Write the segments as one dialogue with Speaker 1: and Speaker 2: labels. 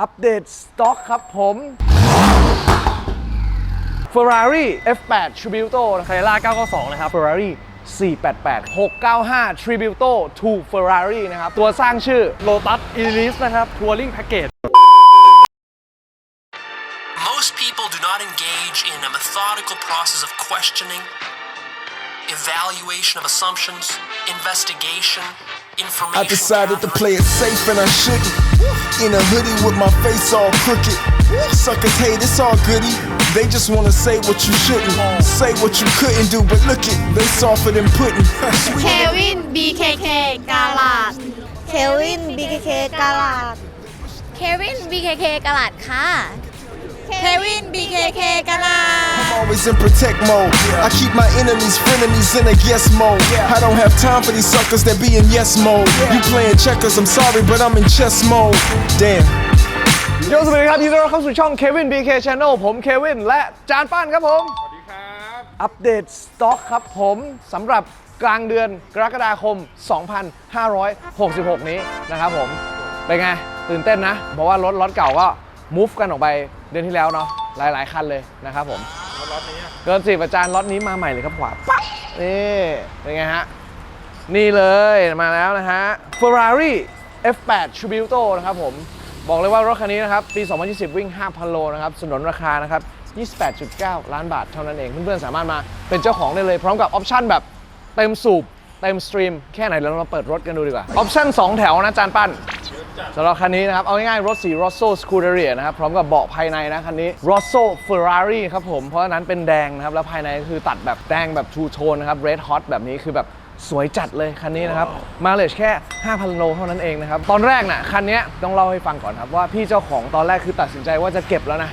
Speaker 1: อัปเดตสต็อกครับผม Ferrari F8 Tributo
Speaker 2: ไคล่า992 นะครับ
Speaker 1: Ferrari 488 695 Tributo to Ferrari นะครับ ตัวสร้างชื่อ
Speaker 2: Lotus Elise นะครับ Touring Package
Speaker 3: Most people do not engage in a methodical process of questioning, evaluation of assumptions, investigation, information.
Speaker 4: I decided to play it safe and I shouldn't. In a hoodie with my face all crooked. Suckers hate, it's all goody. They just wanna say what you shouldn't. Say what you couldn't do, but look it, they softer than pudding.
Speaker 5: เควิน BKK กาลาด
Speaker 6: เควิน BKK กาลาด
Speaker 5: เควิน BKK กาลาดค่ะ เควิน BKK กาลาด
Speaker 4: I'm always in protect mode. I keep my enemies, frenemies in a yes mode. I don't have time for these suckers that be in yes mode. You playing checkers, I'm sorry, but I'm in chess mode. Damn.
Speaker 1: โยสวัสดีครับยินดีต้อนรับเข้าสู่ช่อง Kevin BK Channel ผมเควินและจานป้านครับผม สวัสดีครับ อัปเดตสต็อกครับผมสำหรับกลางเดือนกรกฎาคม 2566 นี้นะครับผม เป็นไง ตื่นเต้นนะ เพราะว่ารถรถเก่าก็ move กันออกไปเดือนที่แล้วเนาะหลาย ๆ คันเลยนะครับผมรถนี้เกินสิบอาจารย์รถนี้มาใหม่เลยครับขวาปั๊บนี่เป็นไงฮะ นี่เลยมาแล้วนะฮะ Ferrari F8 Tributo นะครับผมบอกเลยว่ารถคันนี้นะครับ ปี 2020 วิ่ง 5,000 โลนะครับสนนราคานะครับ 28.9 ล้านบาทเท่านั้นเอง เพื่อนๆ สามารถมาเป็นเจ้าของได้เลย พร้อมกับออปชั่นแบบเต็มสูบ เต็มสตรีมแค่ไหนเรามาเปิดรถกันดูดีกว่า ออปชั่น 2 แถวนะจานปั้นสำหรับคันนี้นะครับ เอาง่ายๆรถสี Rosso Scuderia นะครับ พร้อมกับเบาะภายในนะคันนี้ Rosso Ferrari ครับผม เพราะฉะนั้นเป็นแดงนะครับ แล้วภายในก็คือตัดแบบแดงแบบ Two Tone นะครับ Red Hot แบบนี้คือแบบสวยจัดเลยคันนี้นะครับ มาเลชแค่ 5,000 โลเท่านั้นเองนะครับ ตอนแรกน่ะคันนี้ต้องเล่าให้ฟังก่อนครับว่าพี่เจ้าของตอนแรกคือตัดสินใจว่าจะเก็บแล้วนะ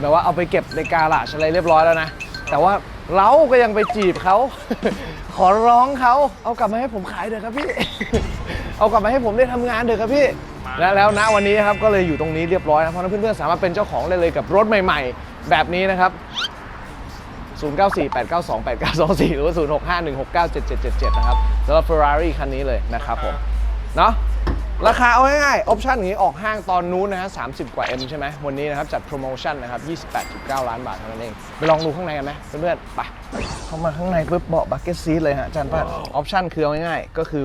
Speaker 1: แบบว่าเอาไปเก็บในกาลาชอะไรเรียบร้อยแล้วนะแต่ว่าเราก็ยังไปจีบเขา ขอร้องเขาเอากลับมาให้ผมขายเถอะครับพี่ เอากลับมาให้ผมได้ทำงานเถอะครับพี่ และแล้วณวันนี้ครับก็เลยอยู่ตรงนี้เรียบร้อยนะเพราะฉะนั้นเพื่อนๆสามารถเป็นเจ้าของได้เลยกับรถใหม่ ๆ แบบนี้นะครับ 0948928924 หรือว่า0651697777 นะครับสำหรับ Ferrari คันนี้เลยนะครับผม เนาะ ราคาเอาง่ายๆ ออปชั่นอย่างนี้ออกห้างตอนนู้นนะฮะ30กว่า M ใช่ไหมวันนี้นะครับ จัดโปรโมชั่นนะครับ 28.9 ล้านบาทเท่านั้นเอง ไปลองดูข้างในกันไหมเพื่อนๆ ไป เข้ามาข้างในปุ๊บเบาะบักเก็ตซีทเลยฮะอาจารย์ป้านออปชั่นคือเอาง่ายๆ ก็คือ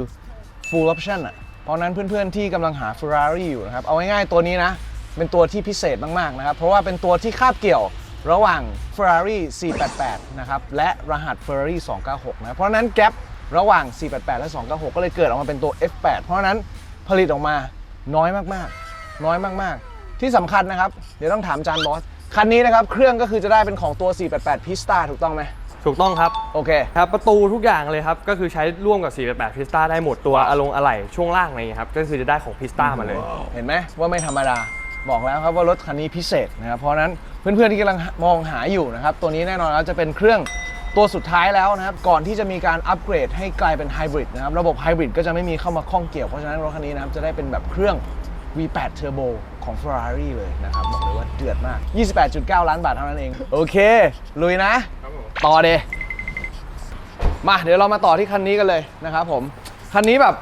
Speaker 1: full option อะ เพราะฉะนั้นเพื่อนๆ ที่กำลังหา Ferrari อยู่นะครับ เอาง่ายๆ ตัวนี้นะ เป็นตัวที่พิเศษมากๆนะครับ เพราะว่าเป็นตัวที่คาบเกี่ยวระหว่าง Ferrari 488 นะครับ และรหัส Ferrari 296 นะครับเพราะฉะนั้นแกลระหว่าง 488 และ 296 ก็เลยเกิดออกมาเป็นตัว F8 เพราะฉะนั้น ผลิตออกมาน้อยมากๆ น้อยมากๆ ที่สำคัญนะครับ เดี๋ยวต้องถามจานบอส คันนี้นะครับ เครื่องก็คือจะได้เป็นของตัว 488 Pista ถูกต้องไหม
Speaker 2: ถูกต้องครับ
Speaker 1: โอเค
Speaker 2: ครับ ประตูทุกอย่างเลยครับ ก็คือใช้ร่วมกับ 488 Pista ได้หมดตัวอลงอะไหล่ช่วงล่างอะไรอย่างเงี้ยครับ ก็คือจะได้ของ Pista มาเลย
Speaker 1: เห็นไหมว่าไม่ธรรมดาบอกแล้วครับว่ารถคันนี้พิเศษนะครับเพราะฉะนั้นเพื่อนๆที่กำลังมองหาอยู่นะครับตัวนี้แน่นอนแล้วจะเป็นเครื่อง ตัวสุดท้ายแล้วนะครับ ก่อนที่จะมีการอัปเกรดให้กลายเป็นไฮบริดนะครับ ระบบไฮบริดก็จะไม่มีเข้ามาข้องเกี่ยว เพราะฉะนั้นรถคันนี้นะครับ จะได้เป็นแบบเครื่อง V8 Turbo ของ Ferrari เลยนะครับ บอกเลยว่าเดือดมาก 28.9 ล้านบาทเท่านั้นเอง โอเค ลุยนะ ต่อเดมาเดี๋ยวเรามาต่อที่คันนี้กันเลยนะครับผม คันนี้แบบ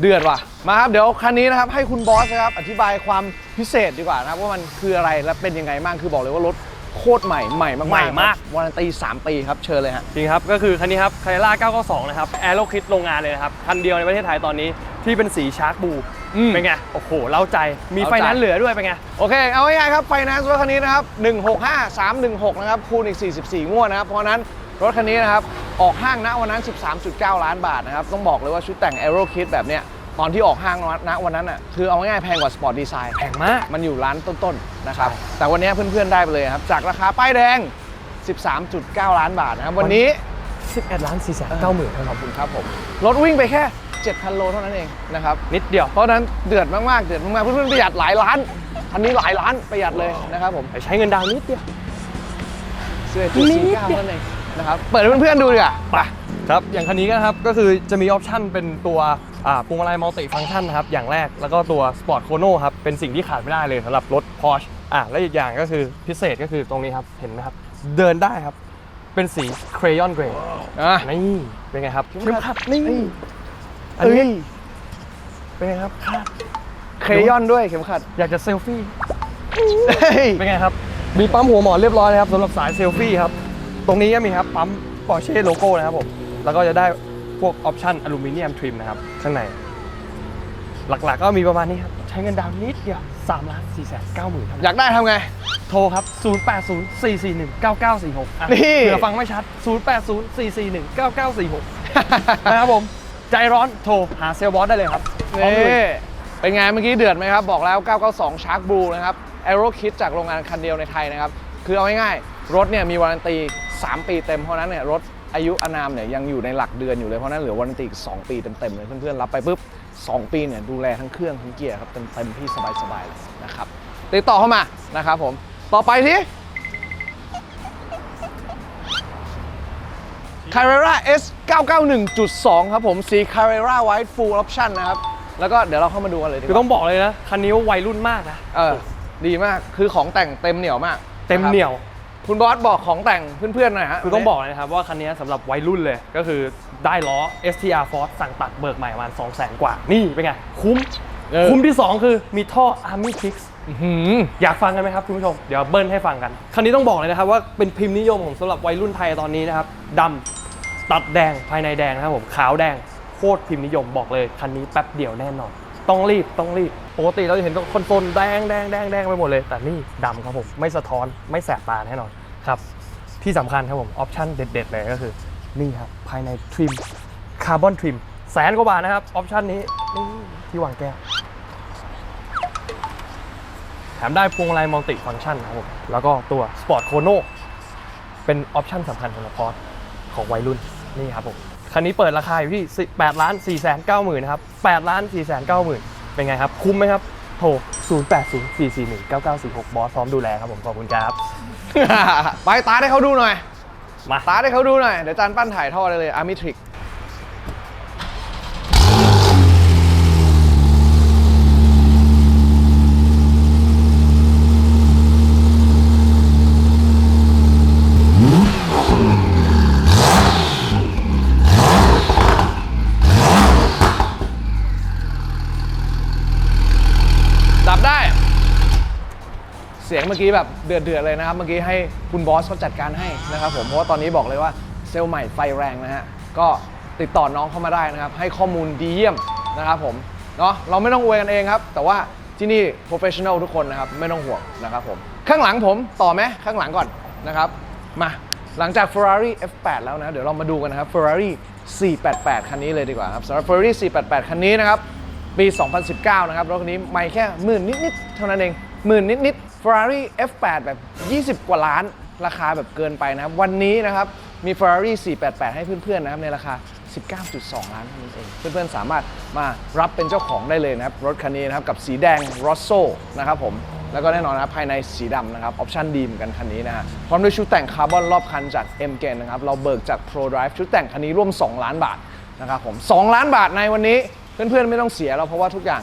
Speaker 1: เดือดว่ะ มาครับ เดี๋ยวคันนี้นะครับให้คุณบอสนะครับอธิบายความพิเศษดีกว่านะครับว่ามันคืออะไรและเป็นยังไงบ้างคือบอกเลยว่ารถ โคตรใหม่ใหม่มากๆ
Speaker 2: ใหม่มาก
Speaker 1: ครับวารันตี 3 ปีครับเชิญเลยฮะ
Speaker 2: จริงครับ ก็คือคันนี้ครับไคล่า992 นะครับแอโรคิดโรงงานเลยนะครับ คันเดียวในประเทศไทยตอนนี้ที่เป็นสีชาร์กบู
Speaker 1: อืม
Speaker 2: เป็นไง โอ้โห เล้าใจมี
Speaker 1: เล้าใจ
Speaker 2: ไฟแนนซ์เหลือด้วยเป็นไง
Speaker 1: โอเค เอาง่ายๆครับไฟแนนซ์รถคันนี้นะครับ 165 316 นะครับ คูณอีก 44 งวดนะครับ เพราะฉะนั้นรถคันนี้นะครับ ออกห้างณวันนั้น 13.9 ล้านบาทนะครับ ต้องบอกเลยว่าชุดแต่ง Aero Kit แบบเนี้ย ตอนที่ออกห้างณวันนั้นอะคือเอาง่ายๆแพงกว่า Sport Design
Speaker 2: แพงมาก
Speaker 1: มันอยู่ร้านต้นๆนะครับ แต่วันนี้เพื่อนๆได้ไปเลยครับ จากราคาป้ายแดง 13.9 ล้านบาทนะครับ วันนี้
Speaker 2: 11ล้าน4แสน9หมื่น
Speaker 1: ขอบคุณครับผมรถวิ่งไปแค่ 7,000 โลเท่านั้นเองนะครับ
Speaker 2: นิดเดียว
Speaker 1: เพราะฉะนั้นเดือดมากๆเดือดมากๆเพื่อนๆประหยัดหลายล้านคันนี้หลายล้านประหยัดเลยนะครับผม
Speaker 2: ไปใช้เงินดาวน์นิดเดียว
Speaker 1: เสื้อจุดสีเก้าเท่านั้นเองนะครับเปิดให้เพื่อนๆดูดีกว่าไป
Speaker 2: ครับอย่างคันนี้ก็นะครับก็คือจะมีออปชั่นเป็นตัวอ่า พวงมาลัยมัลติฟังก์ชันนะครับอย่างแรกแล้วก็ตัว Sport Chrono ครับเป็นสิ่งที่ขาดไม่ได้เลยสำหรับรถ Porsche อะและอีกอย่างก็คือพิเศษก็คือตรงนี้ครับเห็นไหมครับ เดินได้ครับ เป็นสี Crayon Gray
Speaker 1: อะ
Speaker 2: นี่เป็นไงครับ
Speaker 1: เข็มขัด
Speaker 2: นี่
Speaker 1: เอ้ย
Speaker 2: อันนี้เป็นไงครับคาด
Speaker 1: เครยอนด้วยเข็มขัด
Speaker 2: อยากจะเซลฟี่
Speaker 1: เฮ้ย
Speaker 2: เป็นไงครับมีปั๊มหัวหมอนเรียบร้อยนะครับสำหรับสายเซลฟี่ครับ ตรงนี้ก็มีครับปั๊มปอร์เช่โลโก้นะครับผม แล้วก็จะได้ พวกออปชั่นอลูมิเนียมทริมนะครับ ข้างใน หลักๆก็มีประมาณนี้ครับ ใช้เงินดาวน์นิดเดียว3ล้าน4แสน9หมื่น
Speaker 1: อยากได้ทำไง
Speaker 2: โทรครับ 0 8 0 4 4 1 9 9 4 6อะ
Speaker 1: นี่
Speaker 2: เผื่อฟังไม่ชัด 0 8 0 4 4 1 9 9 4 6 นะครับผม ใจร้อนโทรหาเซลล์บอสได้เลยครับพร้อมลุย
Speaker 1: นี่เป็นไงเมื่อกี้เดือดไหมครับ บอกแล้ว 992 Shark Blue นะครับ Aero Kit จากโรงงานคันเดียวในไทยนะครับ คือเอาง่ายๆ รถเนี่ยมีวารันตี 3 ปีเต็มเพราะฉะนั้นเนี่ยรถ อายุอานามเนี่ยยังอยู่ในหลักเดือนอยู่เลยเพราะฉะนั้นเหลือวารันตีอีก 2 ปีเต็มๆเลยเพื่อนๆรับไปปุ๊บ 2 ปีเนี่ยดูแลทั้งเครื่องทั้งเกียร์ครับเต็มๆที่สบายๆเลยนะครับติดต่อเข้ามานะครับผมต่อไปที่ Carrera S 991.2 ครับผมสี Carrera White Full Option นะครับ แล้วก็เดี๋ยวเราเข้ามาดูกันเลยดีก
Speaker 2: คือ
Speaker 1: ว่า
Speaker 2: ต้องบอกเลยนะ คันนี้ว่าวัยรุ่นมากนะ
Speaker 1: เออดีมากคือของแต่งเต็มเหนียวมาก
Speaker 2: เต็มเหนียว
Speaker 1: นะ ครับคุณบอสบอกของแต่งเพื่อนๆหน่อยฮะ
Speaker 2: คือต้องบอกเลยนะครับว่าคันนี้สำหรับวัยรุ่นเลยก็คือได้ล้อ STR Force สั่งตัดเบิกใหม่ประมาณ2 0 0 0 0 0 กว่า นี่เป็นไง คุ้ม
Speaker 1: เออ
Speaker 2: คุ้มที่ 2 คือมีท่อ Army Kicks
Speaker 1: อื้อหือ
Speaker 2: อยากฟังกันไหมครับคุณผู้ชม เดี๋ยวเบิ้ลให้ฟังกัน คันนี้ต้องบอกเลยนะครับว่าเป็นพิมพ์นิยมของสำหรับวัยรุ่นไทยตอนนี้นะครับดำตัดแดงภายในแดงนะครับผมขาวแดงโคตรพิมพ์นิยมบอกเลยคันนี้แป๊บเดียวแน่นอน ต้องรีบต้องรีบปกติเราจะเห็นคอนโซลแดงแดงแดงแดงไปหมดเลย แต่นี่ดำครับผม ไม่สะท้อนไม่แสบตาแน่นอนครับ ที่สำคัญครับผม ออปชั่นเด็ด ๆ เลยก็คือ นี่ครับ ภายในทริมคาร์บอนทริมแสนกว่าบาทนะครับ ออปชั่นนี้นี่ที่วางแก้วแถมได้พวงมาลัยมัลติฟัง c t ชันนะครับผมแล้วก็ตัว Sport Chrono เป็นออปชั่นสำคัญสำหรับพอร์ตของวัยรุ่นนี่ครับผม คันนี้เปิดราคาอยู่ที่8ล้าน4แสน9หมื่นนะครับ8ล้าน4แสน9หมื่นเป็นไงครับ คุ้มไหมครับ โทร 0 8 0 4 4 1 9 9 4 6 บอสพร้อมดูแลครับผม ขอบคุณครับ
Speaker 1: ไปตาให้เขาดูหน่อย
Speaker 2: มา
Speaker 1: ตาให้เขาดูหน่อย เดี๋ยวจานปั้นถ่ายทอดเลยเลย Army Trick ดับได้ เสียงเมื่อกี้แบบเดือดๆเลยนะครับ เมื่อกี้ให้คุณบอสเขาจัดการให้นะครับผม เพราะว่าตอนนี้บอกเลยว่าเซลล์ใหม่ไฟแรงนะฮะ ก็ติดต่อน้องเข้ามาได้นะครับ ให้ข้อมูลดีเยี่ยมนะครับผม เนาะเราไม่ต้องอวยกันเองครับ แต่ว่าที่นี่ professional ทุกคนนะครับ ไม่ต้องห่วงนะครับผม ข้างหลังผมต่อไหมข้างหลังก่อนนะครับ มาหลังจาก Ferrari F8 แล้วนะ เดี๋ยวเรามาดูกันนะครับ Ferrari 488 คันนี้เลยดีกว่าครับสำหรับ Ferrari 488 คันนี้นะครับ ปี 2019 นะครับ รถคันนี้ไม่แค่หมื่นนิด ๆ เท่านั้นเองหมื่นนิด ๆ Ferrari F8 แบบ 20 กว่าล้านราคาแบบเกินไปนะครับ วันนี้นะครับ มี Ferrari 488 ให้เพื่อนๆนะครับ ในราคา 19.2 ล้านเท่านั้นเอง เพื่อนๆ สามารถมารับเป็นเจ้าของได้เลยนะครับ รถคันนี้นะครับ กับสีแดง Rosso นะครับผม แล้วก็แน่นอนนะครับภายในสีดำนะครับออปชั่นดีเหมือนกันคันนี้นะฮะพร้อมด้วยชุดแต่งคาร์บอนรอบคันจาก M g e n นะครับเราเบิกจาก Pro Drive ชุดแต่งคันนี้ร่วม 2 ล้านบาทนะครับผม2ล้านบาทในวันนี้เพื่อนๆไม่ต้องเสียเราเพราะว่าทุกอย่าง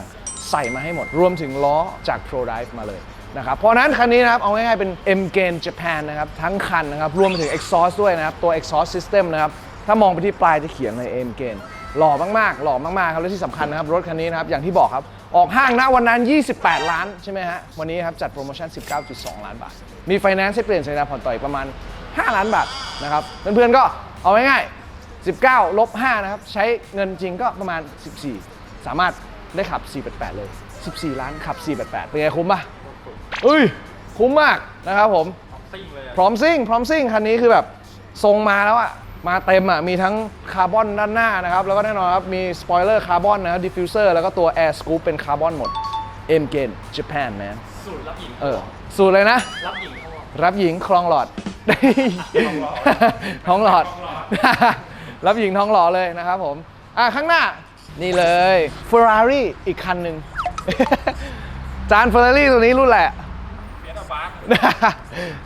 Speaker 1: ใส่มาให้หมดรวมถึงล้อจาก Pro Drive มาเลย นะครับเพราะนั้นคันนี้นะครับเอาง่ายๆเป็น M g e n Japan นะครับทั้งคันนะครับรวมไปถึง exhaust ด้วยนะครับตัว exhaust system นะครับถ้ามองไปที่ปลายจะเขียนเลย M g e n หล่อมากๆ หล่อมากๆครับและที่สำคัญนะครับรถคันนี้นะครับอย่างที่บอกครับออกห้างณวันนั้น 28 ล้านใช่ไหมฮะวันนี้ครับจัดโปรโมชั่น 19.2 ล้านบาท มีไฟแนนซ์ให้เปลี่ยนสัญญาผ่อนต่ออีกประมาณ 5 ล้านบาทนะครับเพื่อนๆก็เอาง่ายๆ19ลบ5นะครับใช้เงินจริงก็ประมาณ 14 สามารถได้ขับ 488 เลย 14 ล้านขับ 488 เป็นไงคุ้มปะ เอ้ย คุ้มมากนะครับผมพร้อมซิ่ง พร้อมซิ่งคันนี้คือแบบทรงมาแล้วอะมาเต็มอะมีทั้งคาร์บอนด้านหน้านะครับ แล้วก็แน่นอนครับ มีสปอยเลอร์คาร์บอนนะครับดิฟฟิวเซอร์แล้วก็ตัวแอร์สกูปเป็นคาร์บอนหมด M g e n Japan man สูตรรับหญิงเออ สูตรเลยนะ รับหญิงรับหญิงคลองหลอด ท้องหลอด รับหญิงท้องหล่อเลยนะครับผม อะข้างหน้า นี่เลย Ferrari อีกคันหนึ่ง จาน Ferrari ตัวนี้รุ่นแหละ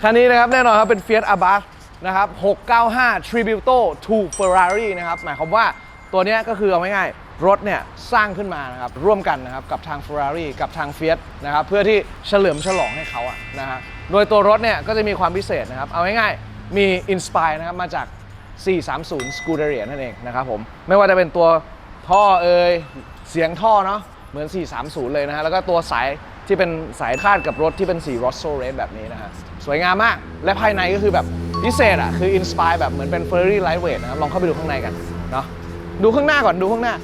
Speaker 1: คันนี้นะครับแน่นอนครับเป็น Fiat Abarth นะครับ 695 Tributo to Ferrari นะครับ หมายความว่าตัวนี้ก็คือเอาง่ายๆรถเนี่ยสร้างขึ้นมานะครับร่วมกันนะครับกับทาง Ferrari กับทาง Fiat นะครับเพื่อที่เฉลิมฉลองให้เขาอะนะฮะโดยตัวรถเนี่ยก็จะมีความพิเศษนะครับ เอาง่ายๆมี Inspire นะครับมาจาก 430 Scuderia นั่นเองนะครับผมไม่ว่าจะเป็นตัวท่อเอ่ยเสียงท่อเนาะเหมือน 430 เลยนะฮะแล้วก็ตัวสาย ที่เป็นสายคาดกับรถที่เป็นสี r o s s o Red แบบนี้นะฮะสวยงามมาก และภายในก็คือแบบพิเศษอะคืออินสปายแบบเหมือนเป็น Ferrari Lightweight นะครับลองเข้าไปดูข้างในกันเนาะดูข้างหน้าก่อนดูข้างหน้า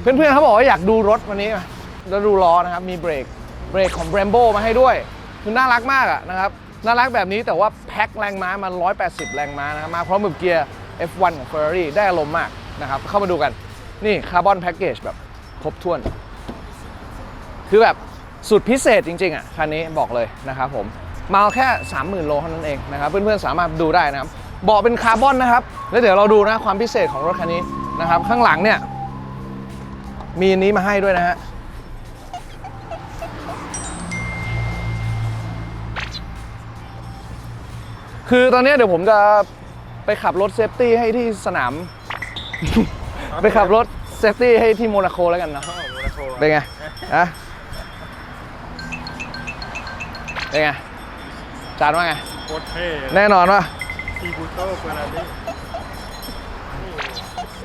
Speaker 1: เพื่อนๆเขาบอกว่าอยากดูรถวันนี้มาแล้วดูล้อนะครับมีเบรกเบรกของ Brembo มาให้ด้วยคือน่ารักมากอะนะครับน่ารักแบบนี้แต่ว่าแพ็คแรงม้ามา 180 แรงม้านะครับมาพร้อมกับเกียร์ F1 ของ Ferrari ได้อารมณ์มากนะครับเข้ามาดูกันนี่คาร์บอนแพ็กเกจแบบครบถ้วน คือแบบ สุดพิเศษจริงๆอะคันนี้บอกเลยนะครับผมมาเอาแค่ 30,000 โลเท่านั้นเองนะครับเพื่อนๆสามารถดูได้นะครับเบาะเป็นคาร์บอนนะครับแล้วเดี๋ยวเราดูนะความพิเศษของรถคันนี้นะครับข้างหลังเนี่ยมีอันนี้มาให้ด้วยนะฮะคือตอนนี้เดี๋ยวผมจะไปขับรถเซฟตี้ให้ที่สนาม ไปขับรถเซฟตี้ให้ที่โมนาโคแล้วกันเนอะเป็นไงอะ เป็นไงจานว่าไง
Speaker 2: โคตรเท่
Speaker 1: แน่นอนว่า
Speaker 2: ทีบูโต้เฟอร์รารี่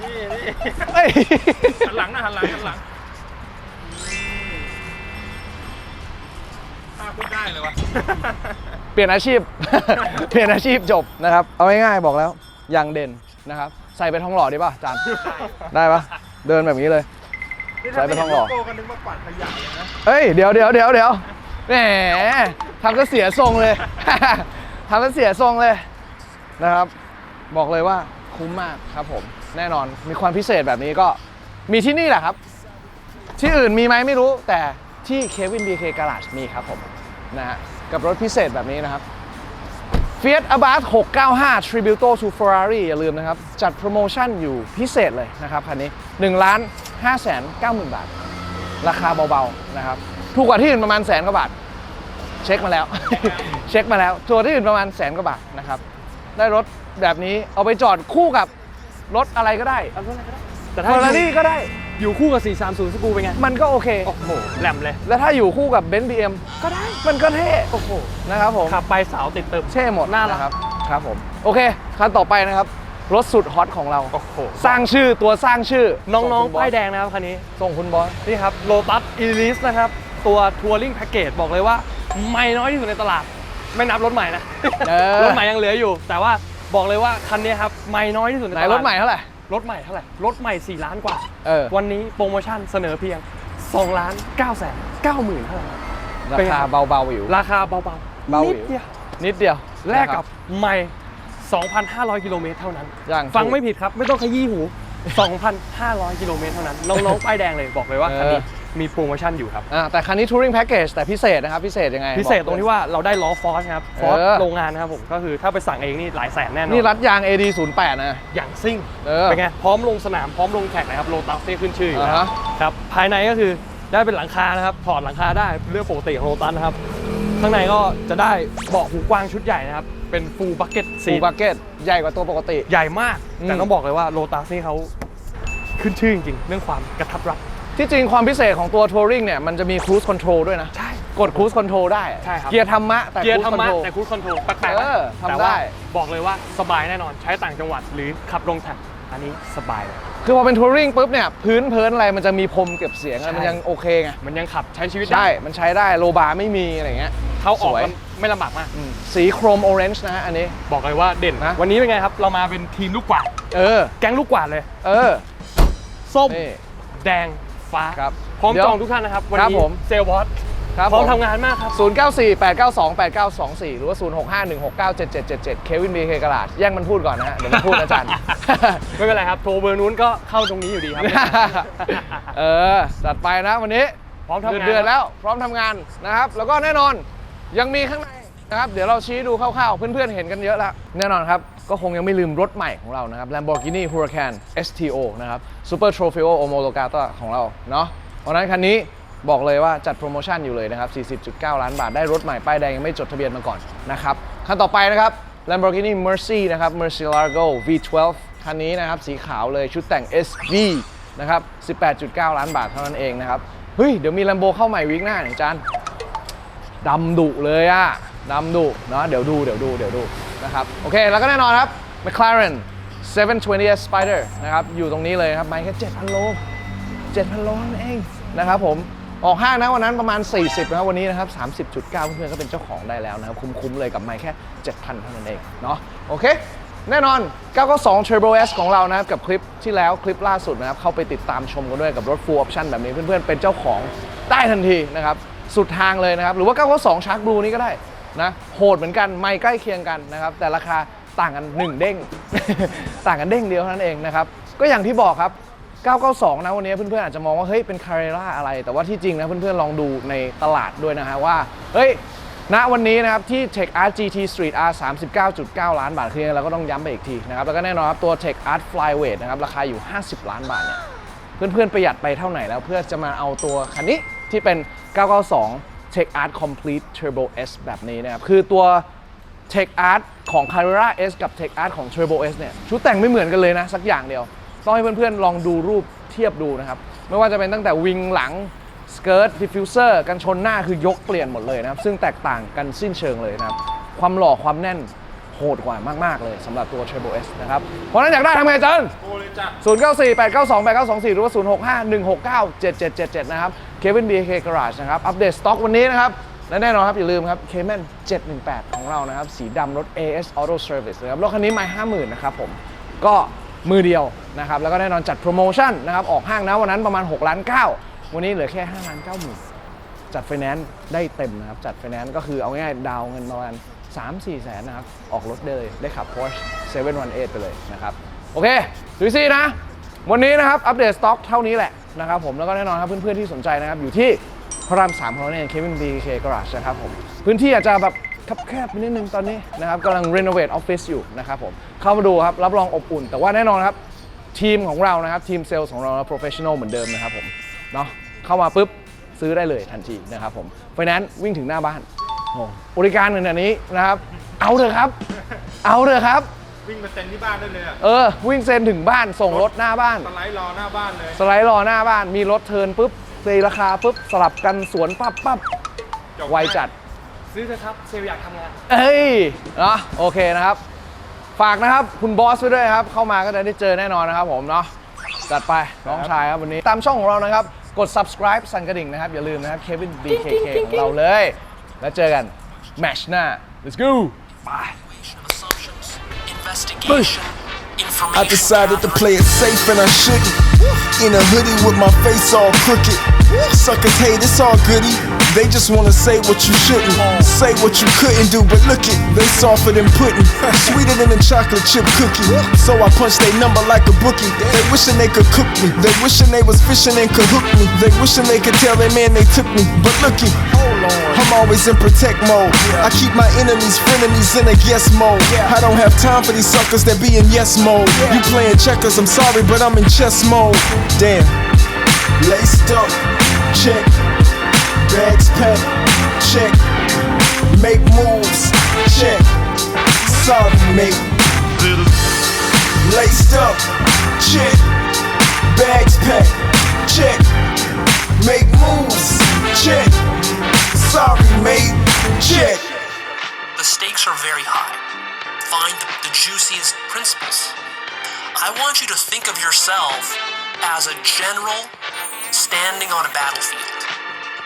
Speaker 2: นี่นี่
Speaker 1: เฮ้ย
Speaker 2: หันหลังนะหันหลังหันหลังภาพพูดได้เลยวะ
Speaker 1: เปลี่ยนอาชีพ เปลี่ยนอาชีพจบนะครับ เอาง่ายๆบอกแล้วยางเด่นนะครับ ใส่เป็นทองหล่อดีป่ะจานได้ปะเดินแบบนี้เลยใส่เป็นทองหล่อ
Speaker 2: โตกันนึกว่าปั่นขยะเลยนะ
Speaker 1: เฮ้ยเดี๋ยวเดี๋ยวเดี๋ยวเดี๋ยวแหม ทำก็เสียทรงเลย ทำก็เสียทรงเลยนะครับ บอกเลยว่าคุ้มมากครับผม แน่นอนมีความพิเศษแบบนี้ก็มีที่นี่แหละครับ ที่อื่นมีไหมไม่รู้ แต่ที่ Kevin BK Garage มีครับผมนะฮะกับรถพิเศษแบบนี้นะครับ Fiat Abarth 695 Tributo to Ferrari อย่าลืมนะครับ จัดโปรโมชั่นอยู่พิเศษเลยนะครับคันนี้1ล้าน5แสน9หมื่นบาท ราคาเบาๆนะครับ ถูกกว่าที่อื่นประมาณแสนกว่าบาท เช็คมาแล้ว เช็คมาแล้วตัวที่อื่นประมาณแสนกว่าบาทนะครับ ได้รถแบบนี้เอาไปจอดคู่กับรถอะไรก็ได้
Speaker 2: แต่
Speaker 1: เฟ
Speaker 2: ถ้า
Speaker 1: อร์รารี่ก็ได้
Speaker 2: อยู่คู่กับ 430 สกูเป็นไง
Speaker 1: มันก็โอเค
Speaker 2: โอ้โห แหลมเลย
Speaker 1: แล้วถ้าอยู่คู่กับเบนซ์บีเอ็มก็ได้ มันก็เท่
Speaker 2: โอ้โห
Speaker 1: นะครับผม
Speaker 2: ขับไปสาวติดตึม
Speaker 1: เท่หมด
Speaker 2: น่ารัก
Speaker 1: นะครับ ครับผม โอเค คันต่อไปนะครับ รถสุดฮอตของเรา
Speaker 2: โอ้โห
Speaker 1: สร้างชื่อ ตัวสร้างชื่อ
Speaker 2: น้อง
Speaker 1: ส่คุณบ
Speaker 2: ๆ
Speaker 1: ส
Speaker 2: ป้ายแดงนะครับคันนี้
Speaker 1: ส่งคุณบอส
Speaker 2: นี่ครับโ o ตัสอีลิสนะครับ ตัวทัวริงแพ็กเกจบอกเลยว่า ไม่น้อยที่สุดในตลาด ไม่นับรถใหม่นะ
Speaker 1: เออ
Speaker 2: รถใหม่ยังเหลืออยู่ แต่ว่าบอกเลยว่าคันนี้ครับไม่น้อยที่สุดใน
Speaker 1: ไห
Speaker 2: ต
Speaker 1: น
Speaker 2: ลาด
Speaker 1: รถใหม่เท่าไหร่
Speaker 2: รถใหม่เท่าไหร่รถใหม่ 4 ล้านกว่า
Speaker 1: เออ
Speaker 2: วันนี้โปรโมชั่นเสนอเพียง2ล้าน9แสน9หมื่นเท่านั้น
Speaker 1: รา
Speaker 2: เป็นไง
Speaker 1: คาเบาๆอยู่
Speaker 2: ราคาเบา
Speaker 1: เบา
Speaker 2: ๆ
Speaker 1: อยู่
Speaker 2: นิดเดียว
Speaker 1: นิดเดียว
Speaker 2: แลกกับ
Speaker 1: นะค
Speaker 2: ไม่ 2,500 กิโลเมตรเท่านั้น
Speaker 1: อย่าง
Speaker 2: ฟัง
Speaker 1: ถูก
Speaker 2: ไม่ผิดครับ ไม่ต้องขยี้หู 2,500 กิโลเมตรเท่านั้น น้องๆป้ายแดงเลยบอกเลยว่า
Speaker 1: เออ
Speaker 2: คันนี้ มีโปรโมชั่นอยู่ครับ
Speaker 1: อ่าแต่คันนี้ทัวริงแพ็กเกจแต่พิเศษนะครับ พิเศษยังไง
Speaker 2: พิเศษ
Speaker 1: บอก
Speaker 2: ตรงที่ว่าเราได้ล้อฟอสครับฟอส
Speaker 1: เออ
Speaker 2: โรงงานนะครับผมก็คือถ้าไปสั่งเองนี่หลายแสนแน่นอน
Speaker 1: นี่รัดยาง AD 0 8นะ
Speaker 2: อย่างซิ่ง
Speaker 1: เออ
Speaker 2: เป็นไงพร้อมลงสนามพร้อมลงแข่งนะครับโลตัสที่ขึ้นชื่ออยู่
Speaker 1: อ่า
Speaker 2: แล้ว
Speaker 1: ฮะ
Speaker 2: ครับภายในก็คือได้เป็นหลังคานะครับถอดหลังคาได้เรื่องปกติของโลตัสนะครับข้างในก็จะได้เบาะหูกว้างชุดใหญ่นะครับเป็นฟูลบักเก็ต
Speaker 1: ฟู
Speaker 2: ซี
Speaker 1: บักเก็ตใหญ่กว่าตัวปกติ
Speaker 2: ใหญ่มาก
Speaker 1: อืม
Speaker 2: แต่ต้องบอกเลยว่าโลตัสนี่เขาขึ้นชื่อจริงๆเรื่องความกระทับรัด
Speaker 1: ที่จริงความพิเศษของตัวทัวริงเนี่ยมันจะมีครู i คอนโทรลด้วยนะ
Speaker 2: ใช่
Speaker 1: กดครู i คอนโทรลได้
Speaker 2: ใช่ครับ
Speaker 1: เกียร์ธรรมะแต่
Speaker 2: เกียร์
Speaker 1: cruise
Speaker 2: ธรรมะ
Speaker 1: control
Speaker 2: แต่คู i คอนโทรลแปลกๆ
Speaker 1: เอ
Speaker 2: นะ
Speaker 1: อทำ
Speaker 2: แต่
Speaker 1: ได้
Speaker 2: ว่าบอกเลยว่าสบายแน่นอนใช้ต่างจังหวัดหรือขับลงแท็กอันนี้สบายเลย
Speaker 1: คือพอเป็นทัวริงปุ๊บเนี่ยพื้นเพินอะไรมันจะมีพรมเก็บเสียงอะไร
Speaker 2: ใช่
Speaker 1: มันยังโอเคไง
Speaker 2: มันยังขับใช้ชีวิต
Speaker 1: ใช่
Speaker 2: ได้
Speaker 1: มันใช้ได้โลบาร์ไม่มีอะไรเงี้ย
Speaker 2: เข้าออก
Speaker 1: สวย
Speaker 2: มันไม่ลำบากมาก
Speaker 1: อืมสีโครมออเรนจ์นะฮะอันนี้
Speaker 2: บอกเลยว่าเด่น
Speaker 1: นะ
Speaker 2: วันนี้เป็นไงครับ เรามาเป็นทีมลูกกวาด
Speaker 1: เออ
Speaker 2: แก๊งลูกกวาดเลย
Speaker 1: เออ
Speaker 2: ส้ม
Speaker 1: นี่
Speaker 2: แดง ฟ้า
Speaker 1: ครับ
Speaker 2: พร้อม
Speaker 1: เดี๋ยว
Speaker 2: จองทุกท่านนะครับ วัน
Speaker 1: ครับ
Speaker 2: นี้
Speaker 1: ผม
Speaker 2: เซลล์บอส
Speaker 1: ครับ
Speaker 2: พร้อม
Speaker 1: ผม
Speaker 2: ทำงานมากครับ
Speaker 1: 094 892 8924 หรือว่า 065 169 7777 เควินบีเคกระดาษแย่งมันพูดก่อนนะฮะ เดี๋ยวมันพูดอาจารย์
Speaker 2: ไม่เป็นไรครับ โทรเบอร์นู้นก็เข้าตรงนี้อยู่ดีครับ
Speaker 1: เออจัดไปนะวันนี้
Speaker 2: พร้อมทำงาน
Speaker 1: เดือดๆแล้ว พร้อมทำงานนะครับ แล้วก็แน่นอนยังมีข้างใน นะครับ เดี๋ยวเราชี้ดูคร่าวๆ เพื่อนๆ เห็นกันเยอะแล้ว แน่นอนครับ ก็คงยังไม่ลืมรถใหม่ของเรานะครับ Lamborghini Huracan STO นะครับ Super Trofeo Omologata ของเราเนาะเพราะนั้นคันนี้บอกเลยว่าจัดโปรโมชั่นอยู่เลยนะครับ 40.9 ล้านบาทได้รถใหม่ป้ายแดงยังไม่จดทะเบียนมาก่อนนะครับคันต่อไปนะครับ Lamborghini Mercy นะครับ Murcielago V12 คันนี้นะครับสีขาวเลยชุดแต่ง SV นะครับ 18.9 ล้านบาทเท่านั้นเองนะครับ เฮ้ย เดี๋ยวมี Lambo เข้าใหม่วิกหน้าเนี่ยจานดำดุเลยอะ ดำดุเนาะเดี๋ยวดูเดี๋ยวดูเดี๋ยวดูนะครับโอเคแล้วก็แน่นอนครับ McLaren 720S Spider นะครับอยู่ตรงนี้เลยครับไม่แค่7,000โล7,000โลนั่นเองนะครับผมออกห้างนะวันนั้นประมาณ 40นะครับวันนี้นะครับ30.9 เพื่อนๆก็เป็นเจ้าของได้แล้วนะครับ คุ้มๆเลยกับไมค์แค่ 7,000เท่านั้นเองเนาะโอเค แน่นอน 992 Turbo S ของเรานะครับกับคลิปที่แล้วคลิปล่าสุดนะครับ เข้าไปติดตามชมกันด้วยกับรถ Full Option แบบนี้เพื่อนๆเป็นเจ้าของได้ทันทีนะครับสุดทางเลยนะครับ หรือว่า 992 Shark Blue นี้ก็ได้ นะโหดเหมือนกันไม่ใกล้เคียงกันนะครับแต่ราคาต่างกัน 1 เด้ง ต่างกันเด้งเดียวเท่านั้นเองนะครับก็อย่างที่บอกครับ 992 นะวันนี้เพื่อนๆอาจจะมองว่าเฮ้ยเป็นคา r ร e ่าอะไร แต่ว่าที่จริงนะเพื่อนๆลองดูในตลาดด้วยนะฮะว่าเฮ้ยณวันนี้นะครับที่ Tech Art GT Street R 39.9 ล้านบาทคือยังไงเราก็ต้องย้ำไปอีกทีนะครับแล้วก็แน่นอนครับตัว Tech Art Flyweight นะครับราคาอยู่ 50 ล้านบาทเนี่ยเพื่อนๆประหยัดไปเท่าไหร่แล้วเพื่อจะมาเอาตัวคันนี้ที่เป็น 992 Tech Art Complete Turbo S แบบนี้นะครับ คือตัว Tech Art ของ Carrera S กับ Tech Art ของ Turbo S เนี่ย ชุดแต่งไม่เหมือนกันเลยนะ สักอย่างเดียว ต้องให้เพื่อนๆ ลองดูรูปเทียบดูนะครับ ไม่ว่าจะเป็นตั้งแต่วิงหลังสเกิร์ตดิฟฟิวเซอร์กันชนหน้าคือยกเปลี่ยนหมดเลยนะครับ ซึ่งแตกต่างกันสิ้นเชิงเลยนะครับ ความหล่อความแน่น โหดกว่ามากๆเลยสำหรับตัว Turbo S นะครับ เพราะฉะนั้นอยากได้ทำไงเจันโทรเลยจ้ะ 094 892 8924 หรือว่า 065 169 7777 นะครับ Kevin BK Garage นะครับ อัปเดตสต็อกวันนี้นะครับ และแน่นอนครับ อย่าลืมครับ Cayman 718 ของเรานะครับ สีดำรถ AS Auto Service นะครับ รถคันนี้ไม่50,000 นะครับผม ก็มือเดียวนะครับ แล้วก็แน่นอนจัดโปรโมชั่นนะครับ ออกห้างนะวันนั้นประมาณ6ล้าน9วันนี้เหลือแค่5ล้าน9หมื่นจัดไฟแนนซ์ได้เต็มนะครับ จัดไฟแนนซ์ก็คือเอาง่ายๆดาวน์เงินประมาณ 3 4แสนนะครับ ออกรถเลยได้ขับ Porsche 718 ไปเลยนะครับ โอเคดูซี่นะ วันนี้นะครับ อัปเดตสต็อกเท่านี้แหละนะครับผมแล้วก็แน่นอนครับเพื่อนๆที่สนใจนะครับ อยู่ที่พระรามสามของเราเนี่ยเควินบีเคกราชนะครับผม พื้นที่อาจจะแบบคับแคบไปนิดนึงตอนนี้นะครับกำลังรีโนเวทออฟฟิศอยู่นะครับผมเข้ามาดูครับ รับรองอบอุ่น แต่ว่าแน่นอนครับ ทีมของเรานะครับ ทีมเซลล์ของเราโปรเฟชชั่นอลเหมือนเดิมนะครับผมเนาะเข้ามาปุ๊บซื้อได้เลยทันทีนะครับผมไฟแนนซ์วิ่งถึงหน้าบ้าน บริการขนาดนี้นะครับ เอาเถอะครับ เอาเถอะครับ
Speaker 7: วิ่งมาเซ็นที่บ้านได้เลยอะ
Speaker 1: เออ วิ่งเซ็นถึงบ้านส่งรถหน้าบ้าน
Speaker 7: สไลด์รอหน้าบ้านเลย
Speaker 1: สไลด์รอหน้าบ้านมีรถเทิร์นปุ๊บเซราคาปุ๊บสลับกันสวนปั๊บปั๊บ
Speaker 7: จบ
Speaker 1: ไวจัด
Speaker 2: ซื้อเถอะครับเซลล์อยากทำงาน
Speaker 1: เอ้ยเนาะโอเคนะครับ ฝากนะครับคุณบอสไว้ด้วยครับ เข้ามาก็จะได้เจอแน่นอนนะครับผมเนาะจัดไปน้องชายครับวันนี้ตามช่องของเรานะครับ กด subscribe สั่นกระดิ่งนะครับ อย่าลืมนะครับ Kevin BKK ของเราเลย แล้วเจอกัน แมชหน้า let's go
Speaker 3: assumptions, investigation, information.
Speaker 4: I decided to play it safe and I shouldn't. In a hoodie with my face all crooked. Suckers hate, it's all goody. They just wanna say what you shouldn't. Say what you couldn't do, but look it, they softer than pudding. Sweeter than a chocolate chip cookie. So I punch they number like a bookie. They wishing they could cook me. They wishing they was fishing and could hook me. They wishing they could tell their man they took me. But looky, I'm always in protect mode. I keep my enemies, frenemies in a guess mode. I don't have time for these suckers that be in yes mode. You playing checkers, I'm sorry, but I'm in chess mode. Damn. Laced up, check. Bags packed, check. Make moves, check. Sorry, mate. Laced up, check. Bags packed, check. Make moves, check. Sorry, mate, check.
Speaker 3: The stakes are very high. Find the, the juiciest principles. I want you to think of yourself as a general standing on a battlefield.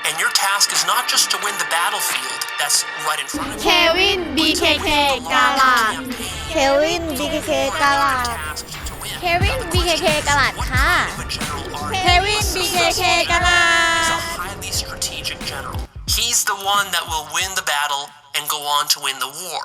Speaker 3: And your task is not just to win the battlefield that's right in front of you.
Speaker 5: เควิน BKK กาลาด
Speaker 6: เควิน BKK กาลาด
Speaker 3: Task to win.
Speaker 5: เควิน BKK กาลาดค่ะ
Speaker 3: A general
Speaker 5: เควิน BKK กาลา
Speaker 3: is
Speaker 5: ด
Speaker 3: a highly strategic general. He's the one that will win the battle and go on to win the war.